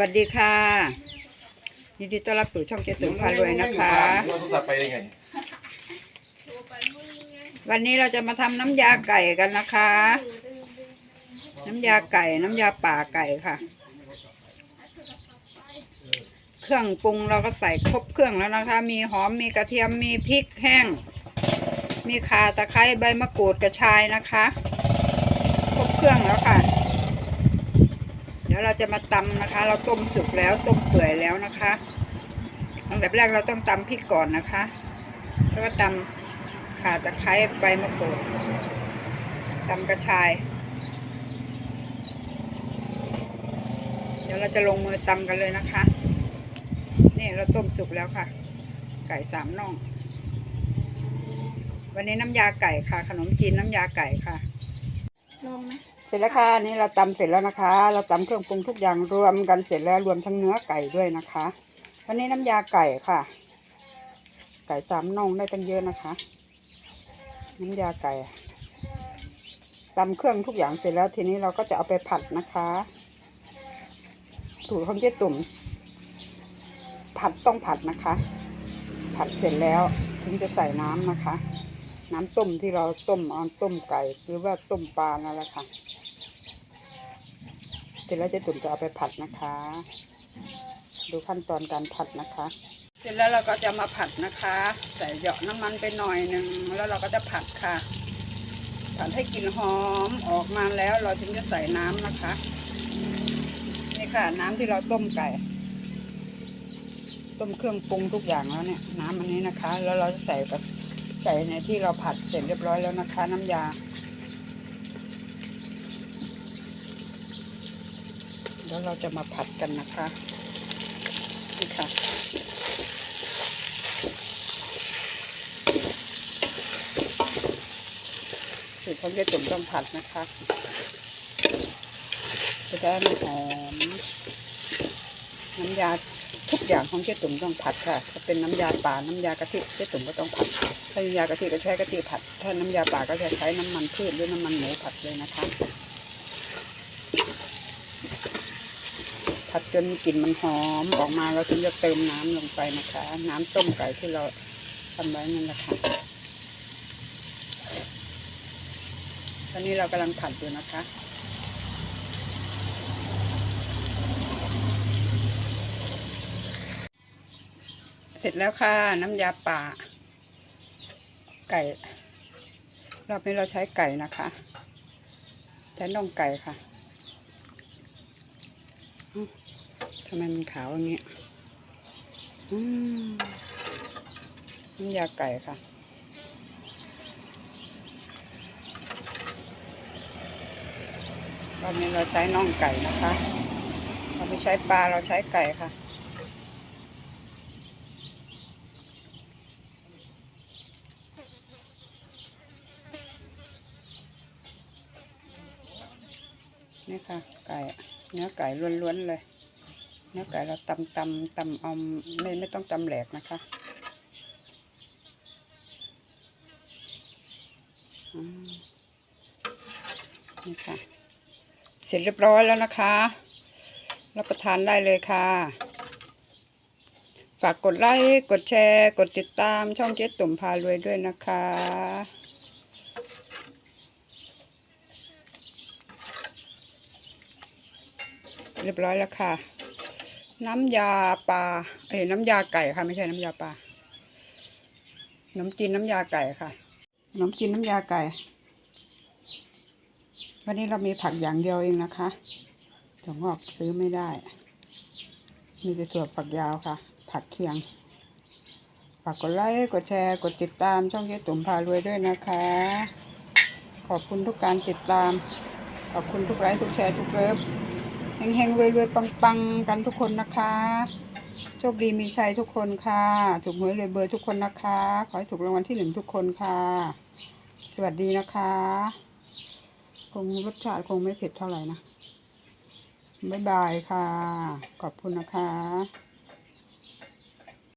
วัสดีค่ะยินดีต้อนรับสู่ช่องเจตุ่มพารวยนะคะ เราต้องตัดไปได้ไงวันนี้เราจะมาทำน้ำยาไก่กันนะคะ น้ำยาไก่น้ำยาป่าไก่ค่ะ เครื่องปรุงเราก็ใส่ครบเครื่องแล้วนะคะ มีหอมมีกระเทียมมีพริกแห้ง มีข่าตะไคร้ใบมะกรูดกระชายนะคะ ครบเครื่องแล้วค่ะ เดี๋ยวเรา จะมาตำนะคะ เราต้มสุกแล้วต้มเปื่อยแล้วนะคะอันดับแรกเราต้องตำพริกก่อนนะคะ แล้วก็ตำข่าตะไคร้ใบมะกรูดตำกระชาย เดี๋ยวเราจะลงมือตำกันเลยนะคะ นี่เราต้มสุกแล้วค่ะ ไก่สามน่อง วันนี้น้ำยาไก่ค่ะ ขนมจีนน้ำยาไก่ค่ะนมไหม ร็จแล้วค่ะนี่เราตำเสร็จแล้วนะคะ เราตำเครื่องปรุงทุกอย่างรวมกันเสร็จแล้วรวมทั้งเนื้อไก่ด้วยนะคะ วันนี้น้ำยาไก่ค่ะ ไก่สามน่องได้ตั้งเยอะนะคะ น้ำยาไก่ตำเครื่องทุกอย่างเสร็จแล้วทีนี้เราก็จะเอาไปผัดนะคะสูตรของเจ๊ตุ่ม ผัดต้องผัดนะคะ ผัดเสร็จแล้วถึงจะใส่น้ำนะคะ น้ำต้มที่เราต้มเอาต้มไก่ หรือว่าต้มปลานั่นแหละค่ะเส ร็จแล้วเจะตุ่มจะเอาไปผัดนะคะ ดูขั้นตอนการผัดนะคะ เสร็จแล้วเราก็จะมาผัดนะคะใส่เหยาะน้ำมันไปหน่อยหนึ่งแล้วเราก็จะผัดค่ะผัดให้กลิ่นหอมออกมาแล้วเราถึงจะใส่น้ำนะคะ นี่ค่ะ น้ำที่เราต้มไก่ ต้มเครื่องปรุงทุกอย่างแล้วเนี่ย น้ำอันนี้นะคะ แล้วเราจะใส่กับใส่ในที่เราผัดเสร็จเรียบร้อยแล้วนะคะ น้ำยา แล้วเราจะมาผัดกันนะคะนี่ค่ะสูตรของเจ๊จุ่มต้องผัดนะคะ จะได้มันหอมน้ำยาทุกอย่างของเจ๊ตุ่มต้องผัดค่ะ ถ้าเป็นน้ำยาป่าน้ำยากะทิเจ๊ตุ่มก็ต้องผัด ถ้าน้ำยากะทิก็ใช้กะทิผัด ถ้าน้ำยาป่าก็จะใช้น้ำมันพืชหรือน้ำมันหมูผัดเลยนะคะ ผัดจนกลิ่นมันหอมออกมาเราถึงจะเติมน้ำลงไปนะคะ น้ำต้มไก่ที่เราทำไว้นั่นแหละค่ะตอนนี้เรากำลังผัดอยู่นะคะเสร็จแล้วค่ะน้ำยาป่า ไก่รอบนี้เราใช้ไก่นะคะใช้น่องไก่ค่ะ ทำไมมันขาวอย่างนี้อืมน้ำยาไก่ค่ะรอบนี้เราใช้น่องไก่นะคะ เราไม่ใช้ปลาเราใช้ไก่ค่ะนี่ค่ะไก่ เนื้อไก่ล้วนๆเลย เนื้อไก่เราตำตำตำเอาไม่ไม่ต้องตำแหลกนะคะนี่ค่ะ เสร็จเรียบร้อยแล้วนะคะ รับประทานได้เลยค่ะ ฝากกดไลค์ กดแชร์ กดติดตามช่องเจ๊ตุ่มพารวยด้วยนะคะ เรียบร้อยแล้วค่ะ น้ำยาปลา เอ้ยน้ำยาไก่ค่ะ ไม่ใช่น้ำยาปลาขนมจีนน้ำยาไก่ค่ะขนมจีนน้ำยาไก่ วันนี้เรามีผักอย่างเดียวเองนะคะถั่วงอกซื้อไม่ได้ มีแต่ถั่วฝักยาวค่ะ ผักเคียง ฝากกดไลค์ กดแชร์ กดติดตามช่องเจ๊ตุ่มพารวยด้วยนะคะ ขอบคุณทุกการติดตาม ขอบคุณทุกไลค์ ทุกแชร์ ทุกเลิฟ แห่งๆรวยๆปังๆกันทุกคนนะคะ โชคดีมีชัยทุกคนค่ะ ถูกหวยรวยเบอร์ทุกคนนะคะ ขอให้ถูกรางวัลที่หนึ่งทุกคนค่ะ สวัสดีนะคะ คงรสชาติคงไม่เผ็ดเท่าไหร่นะบ๊ายบายค่ะ ขอบคุณนะคะ